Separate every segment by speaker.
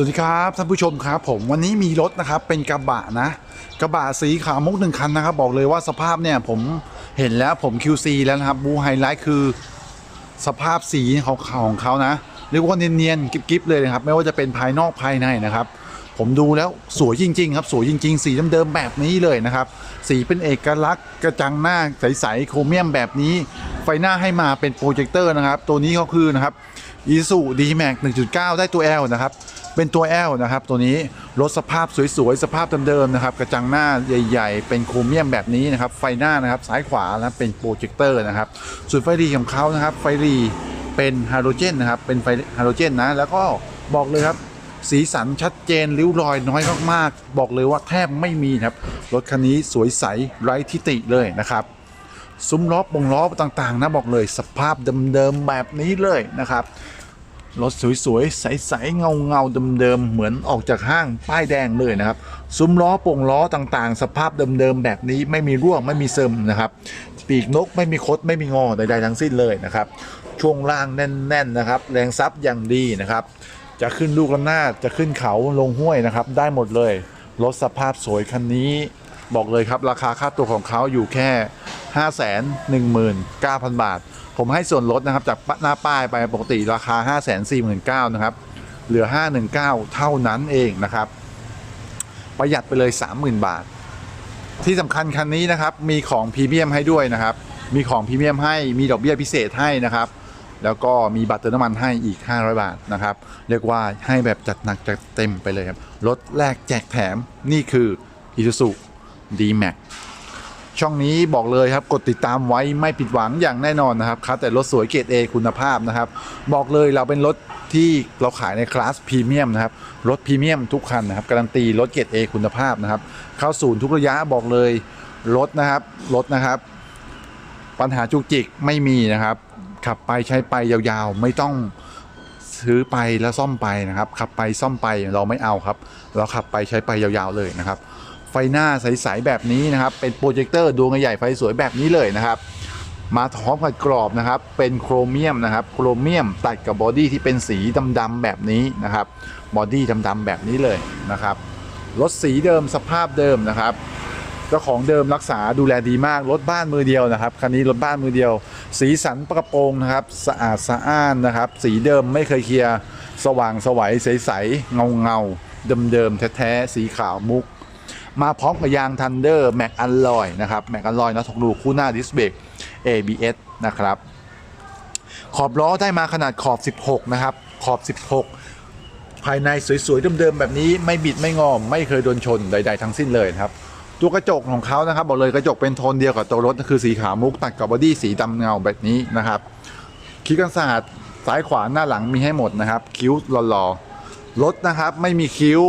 Speaker 1: สวัสดีครับท่านผู้ชมครับผมวันนี้มีรถนะครับเป็นกระบะนะกระบะสีขาวมุกหนึ่งคันนะครับ บอกเลยว่าสภาพเนี่ยผมเห็นแล้วผม QC แล้วนะครับบูไฮไลท์คือสภาพสีของของเขานะเรียกว่าเนียนๆกิบๆเลยนะครับ ไม่ว่าจะเป็นภายนอกภายในนะครับ ผมดูแล้วสวยจริง ๆ ครับสวยจริง ๆ สีเดิมๆแบบนี้เลยนะครับ สีเป็นเอกลักษณ์กระจังหน้าใสๆโครเมียมแบบนี้ ไฟหน้าให้มาเป็นโปรเจคเตอร์นะครับ ตัวนี้ก็คือนะครับอีซูดีแม็ก1.9 ได้ตัว L นะครับ เป็นตัว L นะครับ ตัวนี้รถสภาพสวยๆ สภาพเดิมๆนะครับ กระจังหน้าใหญ่ ๆ เป็นโครเมียมแบบนี้นะครับ ไฟหน้านะครับ ซ้ายขวานะเป็นโปรเจคเตอร์นะครับ ส่วนไฟรีของเขานะครับ ไฟรีเป็นฮาโลเจนนะครับ เป็นไฟฮาโลเจนนะ แล้วก็บอกเลยครับสีสันชัดเจนริ้วรอยน้อยมากๆ บอกเลยว่าแทบไม่มีครับ รถคันนี้สวยใสไร้ทิฏฐิเลยนะครับ ซุ้มล้อปงล้อต่างๆนะบอกเลยสภาพเดิมๆแบบนี้เลยนะครับ รถสวยๆ ใสๆ เงาเงาๆเดิมๆ เหมือนออกจากห้างป้ายแดงเลยนะครับ ซุ้มล้อโป่งล้อต่างๆ สภาพเดิมๆ แบบนี้ไม่มีร่วงไม่มีซึมนะครับ ปีกนกไม่มีคดไม่มีงอใดๆทั้งสิ้นเลยนะครับ ช่วงล่างแน่นๆนะครับ แรงซับอย่างดีนะครับ จะขึ้นลูกระนาดจะขึ้นเขาลงห้วยนะครับ ได้หมดเลย รถสภาพสวยคันนี้ บอกเลยครับราคาค่าตัวของเขาอยู่แค่ 5 1 9 0 0 0 บาท ผมให้ส่วนลดนะครับ จากหน้าป้ายไปปกติราคา 5 4 9 0 0 0นะครับ เหลือ 519 เท่านั้นเองนะครับ ประหยัดไปเลย 30,000 บาท ที่สำคัญคันนี้นะครับ มีของพรีเมียมให้ด้วยนะครับ มีของพรีเมียมให้ มีดอกเบี้ยพิเศษให้นะครับแล้วก็มีบัตรเติมน้ำมันให้อีก 500 บาทนะครับ เรียกว่าให้แบบจัดหนักจัดเต็มไปเลยครับ รถแรกแจกแถมนี่คือ Isuzu D-Max ช่องนี้บอกเลยครับกดติดตามไว้ไม่ผิดหวังอย่างแน่นอนนะครับครับแต่รถสวยเกรด A คุณภาพนะครับ บอกเลยเราเป็นรถที่เราขายในคลาสพรีเมียมนะครับรถพรีเมียมทุกคันนะครับการันตีรถเกรด A คุณภาพนะครับ เข้าศูนย์ทุกระยะบอกเลยรถนะครับรถนะครับ ปัญหาจุกจิกไม่มีนะครับ ขับไปใช้ไปยาวๆ ไม่ต้องซื้อไปแล้วซ่อมไปนะครับ ขับไปซ่อมไปเราไม่เอาครับ เราขับไปใช้ไปยาวๆเลยนะครับ ไฟหน้าใสๆแบบนี้นะครับ เป็นโปรเจคเตอร์ดวงใหญ่ไฟสวยแบบนี้เลยนะครับ มาพร้อมกับกรอบนะครับ เป็นโครเมียมนะครับ โครเมียมตัดกับบอดี้ที่เป็นสีดำๆแบบนี้นะครับ บอดี้ดำๆแบบนี้เลยนะครับ รถสีเดิมสภาพเดิมนะครับเจ้าของเดิมรักษาดูแลดีมากรถบ้านมือเดียวนะครับคันนี้รถบ้านมือเดียว สีสันกระโปรงนะครับ สะอาดสะอ้านนะครับ สีเดิมไม่เคยเคลียร์สว่างสวัยใสๆเงาเงาดิมเดิมๆแท้ๆสีขาวมุก มาพร้อมกับยางทันเดอร์แม็กอันลอยนะครับแม็กอันลอยนะทกลูคู่หน้าดิสเบรก ABS นะครับ ขอบล้อได้มาขนาดขอบ 16 นะครับ ขอบ 16 ภายในสวยๆเดิมๆแบบนี้ไม่บิดไม่งอม ไม่เคยโดนชนใด ๆ ทั้งสิ้นเลยครับตัวกระจกของเขานะครับบอกเลยกระจกเป็นโทนเดียวกับตัวรถคือสีขาวมุกตัดกับบอดี้สีดำเงาแบบนี้นะครับคิ้วกันศาสตร์ซ้ายขวาหน้าหลังมีให้หมดนะครับ คิ้วหล่อๆรถนะครับไม่มีคิ้ว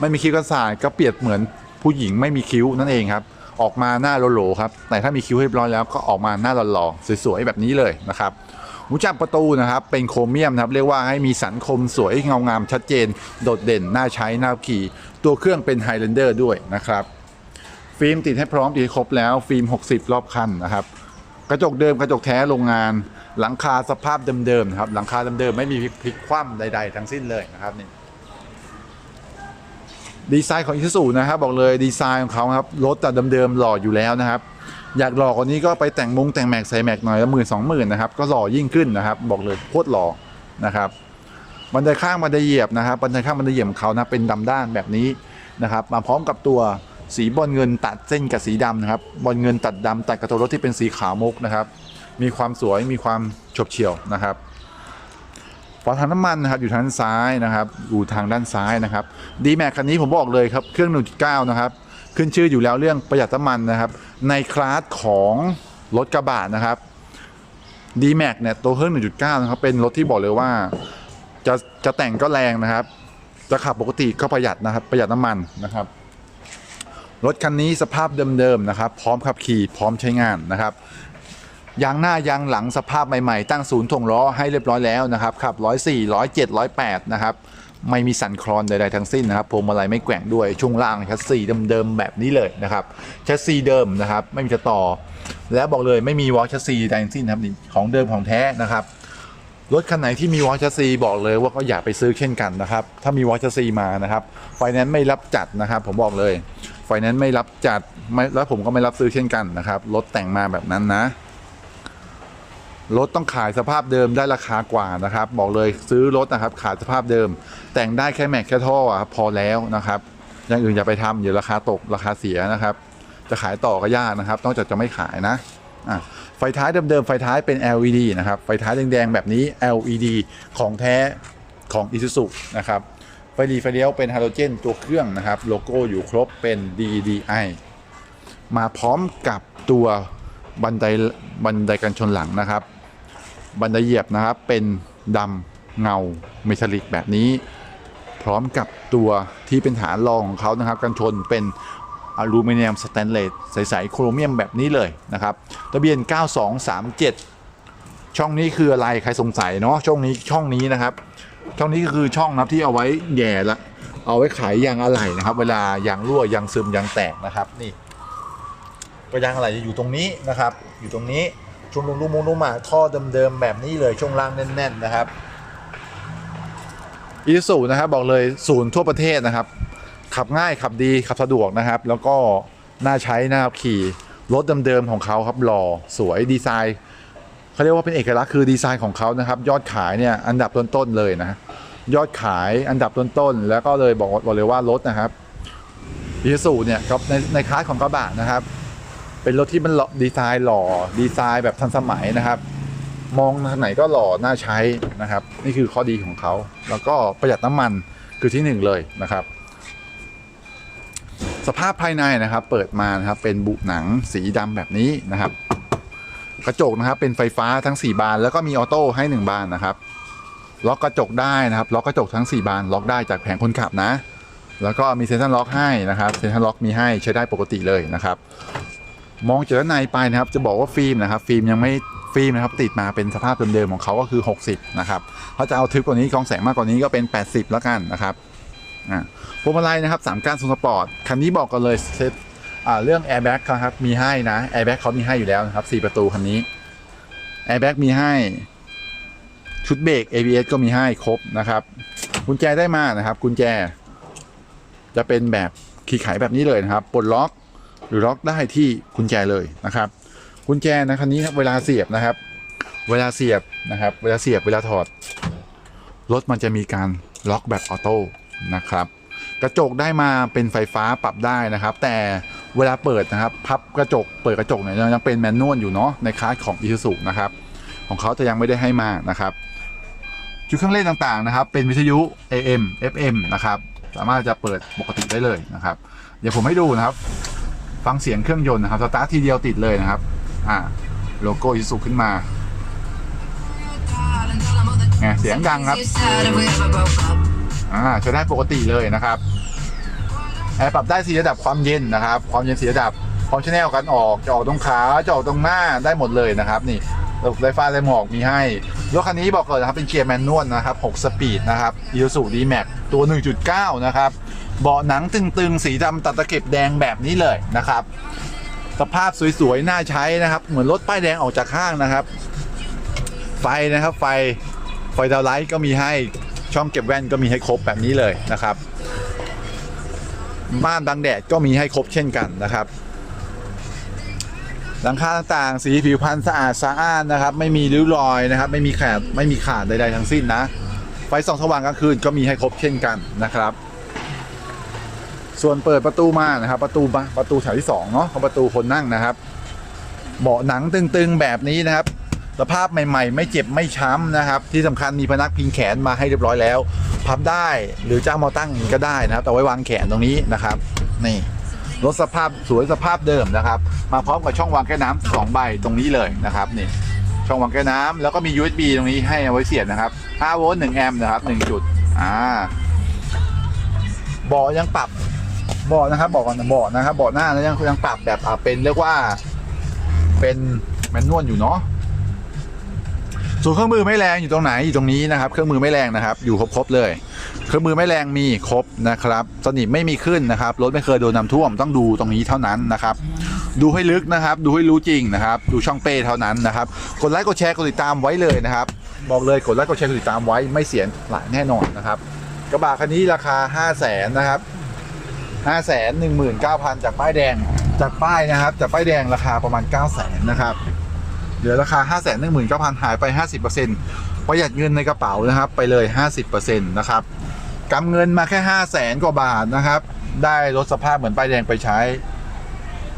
Speaker 1: ไม่มีคิ้วกันศาสตร์ก็เปรียบเหมือน ผู้หญิงไม่มีคิ้วนั่นเองครับออกมาหน้าโหลๆครับแต่ถ้ามีคิ้วเรียบร้อยแล้วก็ออกมาหน้าหล่อๆสวยๆแบบนี้เลยนะครับหูจับประตูนะครับเป็นโครเมียมนะครับเรียกว่าให้มีสันคมสวยเงางามชัดเจน โดดเด่นน่าใช้น่าขี่ ตัวเครื่องเป็นไฮแลนเดอร์ด้วยนะครับฟิล์มติดให้พร้อมติดครบแล้วฟิล์ม 60 รอบคันนะครับกระจกเดิมกระจกแท้โรงงาน หลังคาสภาพเดิมๆนะครับหลังคาเดิมๆไม่มีพลิกคว่ำใด ๆ ทั้งสิ้นเลยนะครับนี่ ดีไซน์ของอิซูซูนะครับบอกเลยดีไซน์ของเขาครับรถแต่เดิมๆหล่ออยู่แล้วนะครับ อยากหล่อกว่านี้ก็ไปแต่งมุงแต่งแม็กใส่แม็กหน่อยละหมื่นสองหมื่นนะครับก็หล่อยิ่งขึ้นนะครับ บอกเลยโคตรหล่อนะครับบันไดข้างบันไดเหยียบนะครับบันไดข้างบันไดเหยียบของเขานะเป็นดำด้านแบบนี้นะครับมาพร้อมกับตัวสีบอลเงินตัดเส้นกับสีดำนะครับบอลเงินตัดดำตัดกับตัวรถที่เป็นสีขาวมุกนะครับมีความสวยมีความฉบเฉี่ยวนะครับ ฝาถังน้ำมันนะครับอยู่ทางด้านซ้ายนะครับอยู่ทางด้านซ้ายนะครับดีแม็กคันนี้ผมบอกเลยครับเครื่อง 1.9 นะครับขึ้นชื่ออยู่แล้วเรื่องประหยัดน้ำมันนะครับ ในคลาสของรถกระบะนะครับ d m a x เนี่ยตัวเครื่อง 1.9 นะครับเป็นรถที่บอกเลยว่าจะจะแต่งก็แรงนะครับ จะขับปกติก็ประหยัดนะครับประหยัดน้ำมันนะครับ รถคันนี้สภาพเดิมๆนะครับ พร้อมขับขี่พร้อมใช้งานนะครับ ยางหน้ายางหลังสภาพใหม่ๆ ตั้งศูนย์ถ่วงล้อให้เรียบร้อยแล้วนะครับขับ104 107 108นะครับไม่มีสั่นคลอนใดๆทั้งสิ้นนะครับพวงมาลัยไม่แกว่งด้วยช่วงล่างแชสซีเดิมๆแบบนี้เลยนะครับแชสซีเดิมนะครับไม่มีจะต่อ และบอกเลยไม่มีวอลแชสซีใดทั้งสิ้นครับของเดิมของแท้นะครับรถคันไหนที่มีวอลชซีบอกเลยว่าก็อย่าไปซื้อเช่นกันนะครับ ถ้ามีวอลชซีมานะครับไฟแนนซ์ไม่รับจัดนะครับ ผมบอกเลยไฟแนนซ์ไม่รับจัดไม่แล้วผมก็ไม่รับซื้อเช่นกันนะครับรถแต่งมาแบบนั้นนะ รถต้องขายสภาพเดิมได้ราคากว่านะครับ บอกเลยซื้อรถนะครับขายสภาพเดิม แต่งได้แค่แม็กแค่ท่ออะครับพอแล้วนะครับอย่างอื่นอย่าไปทำเดี๋ยวราคาตกราคาเสียนะครับ จะขายต่อก็ยากนะครับนอกจากจะไม่ขายนะอะไฟท้ายเดิมๆไฟท้ายเป็น LED นะครับไฟท้ายแดงๆแบบนี้ LED ของแท้ของ Isuzu นะครับไฟดีไฟเลี้ยวเป็นฮาโลเจนตัวเครื่องนะครับ โลโก้อยู่ครบเป็น DDI มาพร้อมกับตัวบันไดบันไดกันชนหลังนะครับ บันไดเหยียบนะครับเป็นดำเงาเมทัลลิกแบบนี้ พร้อมกับตัวที่เป็นฐานรองของเขานะครับกันชนเป็นอลูมิเนียมสแตนเลสใสๆโครเมียมแบบนี้เลยนะครับทะเบียน 9237 ช่องนี้คืออะไรใครสงสัยเนาะช่องนี้ช่องนี้นะครับ ช่องนี้ก็คือช่องนับที่เอาไว้แย่ละเอาไว้ขายยางอะไหล่นะครับ เวลายางรั่วยางซึมยางแตกนะครับนี่ก็ยางอะไหล่จะอยู่ตรงนี้นะครับ อยู่ตรงนี้ ช่วงลุงลุงมุงลุงมาท่อเดิมๆแบบนี้เลยช่วงล่างแน่นๆนะครับอีซูนะครับบอกเลยศูนย์ทั่วประเทศนะครับ ขับง่ายขับดีขับสะดวกนะครับ แล้วก็น่าใช้นะครับขี่รถเดิมๆของเขาครับหล่อสวยดีไซน์เขาเรียกว่าเป็นเอกลักษณ์คือดีไซน์ของเขานะครับ ยอดขายเนี่ยอันดับต้นๆเลยนะยอดขายอันดับต้นๆแล้วก็เลยบอกบอกเลยว่ารถนะครับอีซูเนี่ยครับในในคลาสของกระบะนะครับ เป็นรถที่มันหล่อดีไซน์หล่อดีไซน์แบบทันสมัยนะครับ มองทางไหนก็หล่อน่าใช้นะครับ นี่คือข้อดีของเขา แล้วก็ประหยัดน้ำมันคือที่หนึ่งเลยนะครับ สภาพภายในนะครับ เปิดมานะครับเป็นบุหนังสีดำแบบนี้นะครับ กระจกนะครับเป็นไฟฟ้าทั้ง 4 บาน แล้วก็มีออโต้ให้ 1 บานนะครับล็อกกระจกได้นะครับ ล็อกกระจกทั้ง 4 บาน ล็อกได้จากแผงคนขับนะ แล้วก็มีเซ็นทรัลล็อกให้นะครับ เซ็นทรัลล็อกมีให้ใช้ได้ปกติเลยนะครับ มองจากด้านในไปนะครับ จะบอกว่าฟิล์มนะครับ ฟิล์มยังไม่ฟิล์มนะครับติดมาเป็นสภาพเดิมๆของเขาก็คือ 60 นะครับเขาจะเอาทึบกว่านี้กองแสงมากกว่านี้ก็เป็น 80 แล้วกันนะครับอ่าพวงมาลัยนะครับสามก้านทรงสปอร์ตคันนี้บอกกันเลยเซตเรื่องแอร์แบ็กครับมีให้นะแอร์แบ็กเขามีให้อยู่แล้วนะครับ 4 ประตูคันนี้แอร์แบ็กมีให้ชุดเบรก ABS ก็มีให้ครบนะครับกุญแจได้มานะครับ กุญแจจะเป็นแบบขีดไขแบบนี้เลยนะครับปลดล็อก หรือล็อกได้ที่กุญแจเลยนะครับ กุญแจนะคันนี้เวลาเสียบนะครับ เวลาเสียบนะครับ เวลาเสียบเวลาถอดรถมันจะมีการล็อกแบบออโต้นะครับ กระจกได้มาเป็นไฟฟ้าปรับได้นะครับ แต่เวลาเปิดนะครับ พับกระจกเปิดกระจกเนี่ยยังเป็นแมนนวลอยู่เนาะในคลาสของ Isuzu นะครับ ของเขาจะยังไม่ได้ให้มานะครับชุดเครื่องเล่นต่างๆนะครับ เป็นวิทยุ AM FM นะครับ สามารถจะเปิดปกติได้เลยนะครับ เดี๋ยวผมให้ดูนะครับ ฟังเสียงเครื่องยนต์นะครับสตาร์ททีเดียวติดเลยนะครับ อ่าโลโก้อิสุขึ้นมาไงเสียงดังครับอ่าใช้ได้ปกติเลยนะครับแอร์ปรับได้สีระดับความเย็นนะครับ ความเย็นสีระดับพร้อมชแนลกันออกจะออกตรงขาจะออกตรงหน้าได้หมดเลยนะครับ นี่ระบบไฟฟ้าไฟหมอกมีให้รถคันนี้บอกเลยนะครับเป็นเกียร์แมนนวลนะครับ 6 สปีดนะครับ i s u z u D-Max ตัว 1.9 นะครับ เบาะหนังตึงๆ สีดำตัดตะเข็บแดงแบบนี้เลยนะครับ สภาพสวยๆ น่าใช้นะครับ เหมือนรถป้ายแดงออกจากห้างนะครับ ไฟนะครับไฟไฟดาวไลท์ก็มีให้ช่องเก็บแว่นก็มีให้ครบแบบนี้เลยนะครับม่านบังแดดก็มีให้ครบเช่นกันนะครับ หลังคาต่างๆ สีผิวพรรณสะอาดสะอ้านนะครับ ไม่มีริ้วรอยนะครับ ไม่มีขาดไม่มีขาดใดๆทั้งสิ้นนะ ไฟส่องสว่างกลางคืนก็มีให้ครบเช่นกันนะครับ ส่วนเปิดประตูมานะครับ ประตูมาประตูแถวที่สองเนาะของประตูคนนั่งนะครับ เบาะหนังตึงๆแบบนี้นะครับสภาพใหม่ๆ ไม่เจ็บไม่ช้ำนะครับ ที่สำคัญมีพนักพิงแขนมาให้เรียบร้อยแล้ว พับได้หรือจะเอามาตั้งก็ได้นะครับ แต่ไว้วางแขนตรงนี้นะครับ นี่รถสภาพสวยสภาพเดิมนะครับ มาพร้อมกับช่องวางแก้น้ำสองใบตรงนี้เลยนะครับนี่ช่องวางแก้น้ำแล้วก็มี USB ตรงนี้ให้เอาไว้เสียบนะครับ5โวลต์1แอมป์นะครับ1จุดอ่าเบาะยังปรับ เบาะนะครับเบาะก่อนนะเบาะนะครับเบาะหน้าแล้วยังยังปรับแบบอ่าเป็นเรียกว่า เป็นแมนนวลอยู่เนาะส่วนเครื่องมือไม่แรงอยู่ตรงไหนอยู่ตรงนี้นะครับ เครื่องมือไม่แรงนะครับ อยู่ครบๆเลย เครื่องมือไม่แรงมีครบนะครับสนิมไม่มีขึ้นนะครับรถไม่เคยโดนน้ำท่วมต้องดูตรงนี้เท่านั้นนะครับ ดูให้ลึกนะครับ ดูให้รู้จริงนะครับ ดูช่องเป้เท่านั้นนะครับกดไลค์กดแชร์กดติดตามไว้เลยนะครับ บอกเลยกดไลค์กดแชร์กดติดตามไว้ไม่เสียหลายแน่นอนนะครับ กระบะคันนี้ราคา 5 0 0แสนนะครับ 5 1 9 0 0 0 จากป้ายแดงจากป้ายนะครับ จากป้ายแดงราคาประมาณ 9 0 0แสนนะครับเหลือราคา 5 1 9 0 0 0 หายไป 50%ประหยัดเงินในกระเป๋านะครับไปเลย 50%นะครับกำเงินมาแค่ 5 0 0แสนกว่าบาทนะครับ ได้รถสภาพเหมือนป้ายแดงไปใช้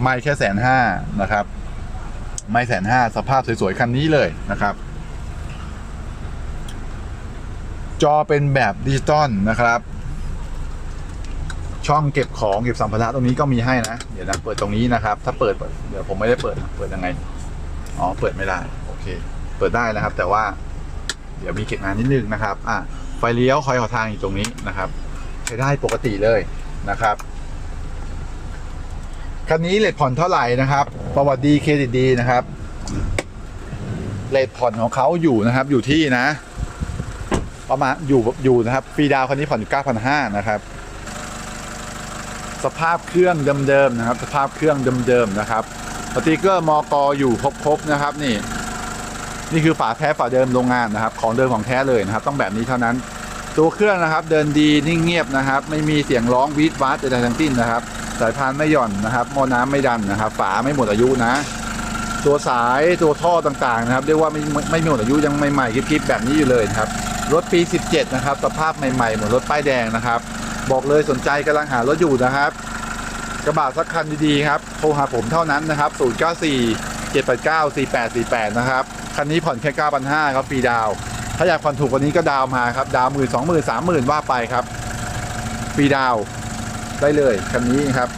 Speaker 1: ไม่แค่แสนห้านะครับ ไม่แสนห้าสภาพสวยๆคันนี้เลยนะครับ จอเป็นแบบดิจิตอลนะครับ ช่องเก็บของเก็บสัมภาระตรงนี้ก็มีให้นะ เดี๋ยวนะเปิดตรงนี้นะครับ ถ้าเปิดเดี๋ยวผมไม่ได้เปิดเปิดยังไง อ๋อเปิดไม่ได้ โอเค เปิดได้นะครับ แต่ว่า เดี๋ยวมีเก็บงานนิดนึงนะครับ อะไฟเลี้ยวคอยขอทางอยู่ตรงนี้นะครับ ใช้ได้ปกติเลยนะครับคันนี้เลทผ่อนเท่าไหร่นะครับ ประวัติดีเครดิตดีนะครับเลทผ่อนของเขาอยู่นะครับ อยู่ที่นะ ประมาณอยู่อยู่นะครับฟรีดาวคันนี้ผ่อนอยู่9,500นะครับ สภาพเครื่องเดิมๆนะครับ สภาพเครื่องเดิมๆนะครับสติกเกอร์มอกอยู่ครบๆนะครับ นี่ นี่คือฝาแท้ฝาเดิมโรงงานนะครับ ของเดิมของแท้เลยนะครับ ต้องแบบนี้เท่านั้น ตัวเครื่องนะครับ เดินดีนิ่งเงียบนะครับ ไม่มีเสียงร้องวีดวาดใดๆทั้งสิ้นนะครับ สายพานไม่หย่อนนะครับมอน้ำไม่ดันนะครับ ฝาไม่หมดอายุนะ ตัวสายตัวท่อต่างๆนะครับเรียกว่าไม่ไม่หมดอายุยังใหม่ๆกริบๆแบบนี้อยู่เลยครับรถปี 17 นะครับ สภาพใหม่ๆเหมือนรถป้ายแดงนะครับ บอกเลยสนใจกำลังหารถอยู่นะครับ กระบะสักคันดีๆครับโทรหาผมเท่านั้นนะครับ 094 789 4848 นะครับ คันนี้ผ่อนแค่ 9,500 ครับฟรีดาว ถ้าอยากผ่อนถูกกว่านี้ก็ดาวมาครับ ดาวหมื่นสองหมื่นสามหมื่นว่าไปครับฟรีดาวได้เลยคันนี้ครับ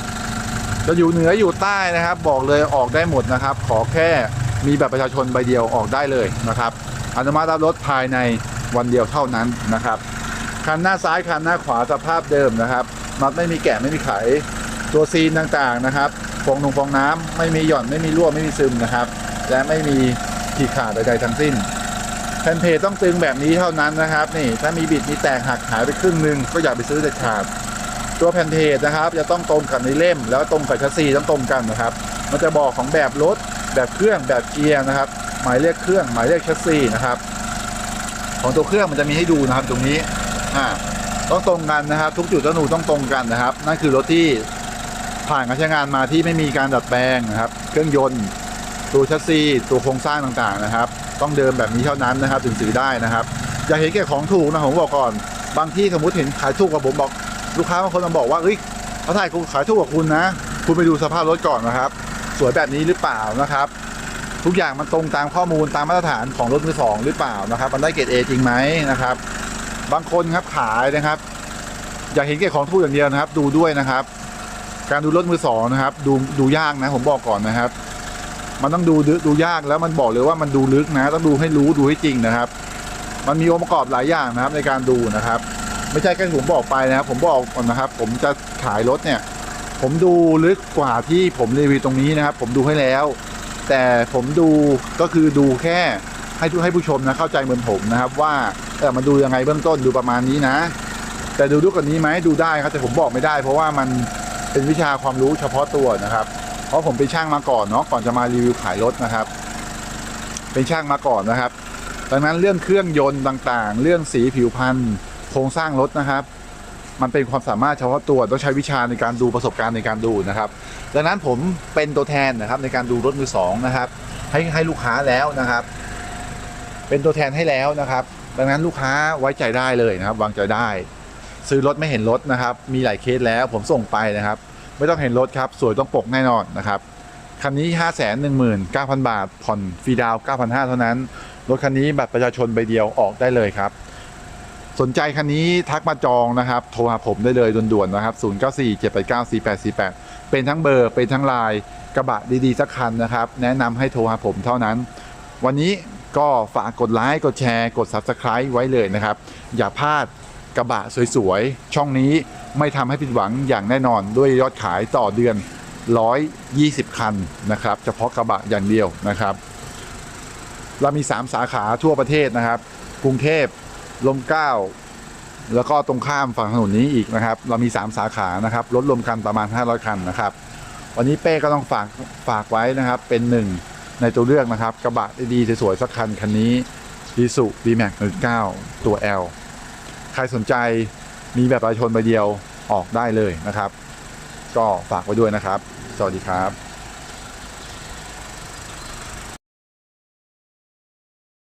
Speaker 1: จะอยู่เหนืออยู่ใต้นะครับ บอกเลยออกได้หมดนะครับ ขอแค่มีแบบประชาชนใบเดียวออกได้เลยนะครับ อนุมัติรับรถภายในวันเดียวเท่านั้นนะครับ คันหน้าซ้ายคันหน้าขวาสภาพเดิมนะครับน็อตไม่มีแกะไม่มีไข ตัวซีนต่างๆนะครับฟองนงฟองน้ำไม่มีหย่อนไม่มีรั่วไม่มีซึมนะครับ และไม่มีขีดขาดใดๆทั้งสิ้นแผ่นเพจต้องตึงแบบนี้เท่านั้นนะครับ นี่ถ้ามีบิดมีแตกหักหายไปครึ่งหนึ่งก็อย่าไปซื้อเด็ดขาด ตัวแผ่นเพจนะครับ จะต้องตรงกับในเล่ม แล้วตรงกับชัสซีต้องตรงกันนะครับ มันจะบอกของแบบรถแบบเครื่องแบบเกียร์นะครับ หมายเลขเครื่องหมายเลขชัสซีนะครับ ของตัวเครื่องมันจะมีให้ดูนะครับตรงนี้ อ่าต้องตรงกันนะครับ ทุกจุดต้องดูต้องตรงกันนะครับ นั่นคือรถที่ผ่านการใช้งานมาที่ไม่มีการดัดแปลงนะครับ เครื่องยนต์ ตัวชัสซีตัวโครงสร้างต่างๆนะครับ ต้องเดิมแบบนี้เท่านั้นนะครับ ถึงซื้อได้นะครับ อย่าเห็นแก่ของถูกนะผมบอกก่อน บางที่สมมติเห็นขายถูกกว่าผมบอก ลูกค้าบางคนมาบอกว่าเอ้ยเขาถ่ายกูขายถูกกว่าคุณนะ คุณไปดูสภาพรถก่อนนะครับ สวยแบบนี้หรือเปล่านะครับ ทุกอย่างมันตรงตามข้อมูลตามมาตรฐานของรถมือสองหรือเปล่านะครับ มันได้เกรดเอจริงไหมนะครับ บางคนครับขายนะครับ อยากเห็นแก่ของถูกอย่างเดียวนะครับ ดูด้วยนะครับ การดูรถมือสองนะครับ ดูดูยากนะผมบอกก่อนนะครับ มันต้องดูดูดูยากแล้วมันบอกเลยว่ามันดูลึกนะ ต้องดูให้รู้ดูให้จริงนะครับ มันมีองค์ประกอบหลายอย่างนะครับ ในการดูนะครับ ไม่ใช่แค่ผมบอกไปนะครับ ผมบอกก่อนนะครับ ผมจะขายรถเนี่ย ผมดูลึกกว่าที่ผมรีวิวตรงนี้นะครับ ผมดูให้แล้ว แต่ผมดูก็คือดูแค่ ให้ทุกให้ผู้ชมนะเข้าใจเหมือนผมนะครับ ว่าเออมันดูยังไงเบื้องต้นดูประมาณนี้นะ แต่ดูดูกว่านี้ไหมดูได้ครับแต่ผมบอกไม่ได้ เพราะว่ามันเป็นวิชาความรู้เฉพาะตัวนะครับ เพราะผมเป็นช่างมาก่อนเนาะก่อนจะมารีวิวขายรถนะครับ เป็นช่างมาก่อนนะครับ ดังนั้นเรื่องเครื่องยนต์ต่างๆ เรื่องสีผิวพรรณโครงสร้างรถนะครับมันเป็นความสามารถเฉพาะตัวต้องใช้วิชาในการดูประสบการณ์ในการดูนะครับ ดังนั้นผมเป็นตัวแทนนะครับในการดูรถมือสองนะครับ ให้ให้ลูกค้าแล้วนะครับ เป็นตัวแทนให้แล้วนะครับ ดังนั้นลูกค้าไว้ใจได้เลยนะครับ วางใจได้ ซื้อรถไม่เห็นรถนะครับ มีหลายเคสแล้วผมส่งไปนะครับ ไม่ต้องเห็นรถครับ สวยต้องปกแน่นอนนะครับคันนี้ 5 1 9 0 0 0 บาท ผ่อนฟรีดาว 9,500 เท่านั้น รถคันนี้บัตรประชาชนใบเดียวออกได้เลยครับ สนใจคันนี้ทักมาจองนะครับ โทรหาผมได้เลยด่วนๆนะครับ 0947894848 เป็นทั้งเบอร์เป็นทั้งไลน์กระบะดีๆสักคันนะครับ แนะนำให้โทรหาผมเท่านั้น วันนี้ ก็ฝากกดไลค์กดแชร์กด Subscribe ไว้เลยนะครับ อย่าพลาดกระบะสวยๆ ช่องนี้ไม่ทำให้ผิดหวังอย่างแน่นอนด้วยยอดขายต่อเดือน 120 คันนะครับ เฉพาะกระบะอย่างเดียวนะครับ เรามี 3 สาขาทั่วประเทศนะครับ กรุงเทพลมเก้าแล้วก็ตรงข้ามฝั่งถนนนี้อีกนะครับ เรามี 3 สาขานะครับรถรวมกันประมาณ 500 คันนะครับ วันนี้เป้ก็ต้องฝากฝากไว้นะครับเป็นหนึ่ง ในตัวเลือกนะครับ กระบะดีๆสวยๆสักคันคันนี้ดีสุดีแม็ก19ตัว L ใครสนใจมีแบบประชาชนใบเดียวออกได้เลยนะครับ ก็ฝากไว้ด้วยนะครับ สวัสดีครับ